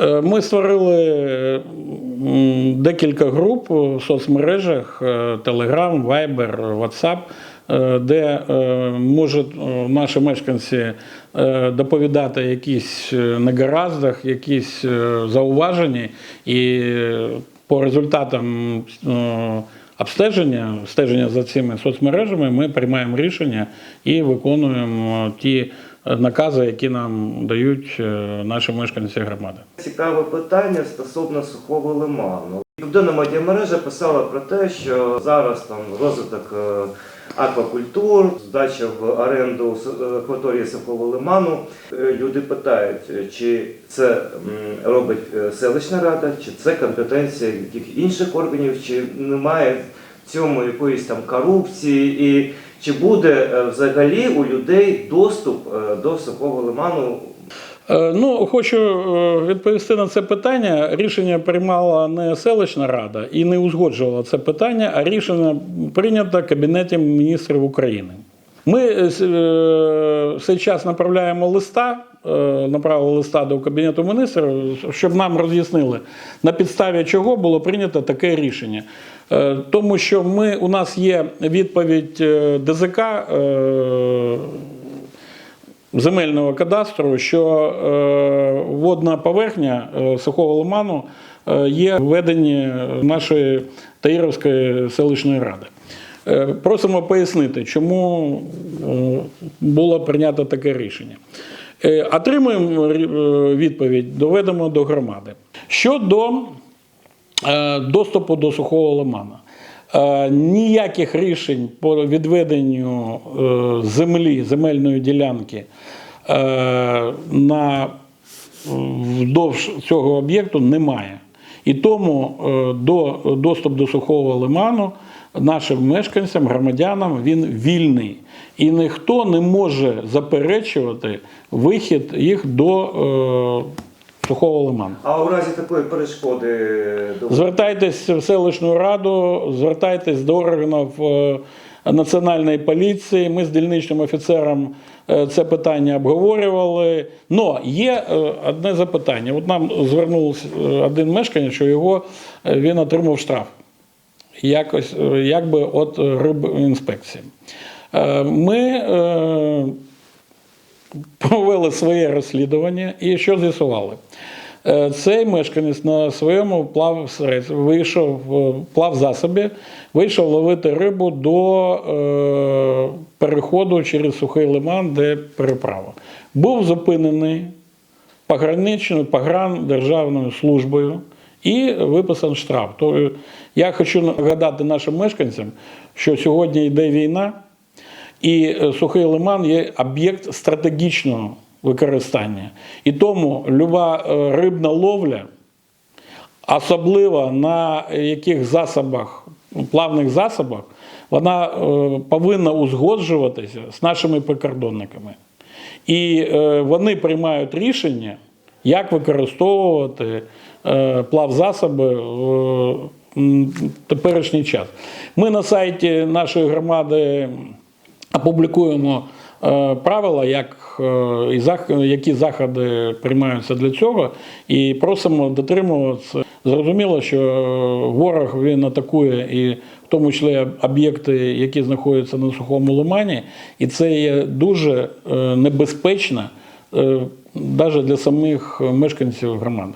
Е, Ми створили декілька груп в соцмережах: е, Telegram, Viber, WhatsApp, е, де можуть наші мешканці доповідати якісь негараздах, якісь зауваження, і по результатам обстеження, стеження за цими соцмережами, ми приймаємо рішення і виконуємо ті накази, які нам дають е, наші мешканці громади. Цікаве питання стосовно сухого лиману. Південна медіамережа писала про те, що зараз там розвиток е, аквакультур, здача в оренду е, акваторії сухого лиману. Люди питають, чи це робить селищна рада, чи це компетенція яких інших органів, чи немає в цьому якоїсь там корупції, і чи буде е, взагалі у людей доступ е, до сухого лиману Е, Ну, хочу відповісти на це питання. Рішення приймала не селищна рада і не узгоджувала це питання, а рішення прийнято Кабінетом міністрів України. Ми час направляємо листа, направили листа до Кабінету міністрів, щоб нам роз'яснили, на підставі чого було прийнято таке рішення. Е, Тому що ми, у нас є відповідь е, ДЗК. е, земельного кадастру, що е, водна поверхня е, сухого лиману е, є в веденні нашої Таїровської селищної ради. Е, Просимо пояснити, чому е, було прийнято таке рішення. Е, Отримуємо е, відповідь, доведемо до громади. Щодо е, доступу до сухого лимана. Ніяких рішень по відведенню землі, земельної ділянки на вдовж цього об'єкту немає. І тому е, до, доступ до сухого лиману нашим мешканцям, громадянам він вільний. І ніхто не може заперечувати вихід їх до е, сухого лиману. А у разі такої перешкоди до Звертайтесь в селищну раду, звертайтесь до органів е, національної поліції. Ми з дільничним офіцером е, це питання обговорювали. Но є е, одне запитання. От нам звернувся е, один мешканець, що його він отримав штраф. Якось якби от рибінспекції. Ми провели своє розслідування і що з'ясували? Е, Цей мешканець на своєму плавсредстві вийшов в плавзасобі, вийшов ловити рибу до е, переходу через сухий лиман, де переправа. Був зупинений пограничною погран державною службою і виписан штраф. То я хочу нагадати нашим мешканцям, що сьогодні йде війна, і е, сухий лиман є об'єкт стратегічного використання. І тому люба е, рибна ловля, особливо на яких засобах, плавних засобах, вона е, повинна узгоджуватися з нашими прикордонниками. І е, вони приймають рішення, як використовувати плавзасоби в теперішній час. Ми на сайті нашої громади опублікуємо правила, як, е, і які заходи приймаються для цього, і просимо дотримуватися. Зрозуміло, що е, ворог він атакує і в тому числі об'єкти, які знаходяться на сухому лимані, і це є дуже е, небезпечно навіть для самих мешканців громади.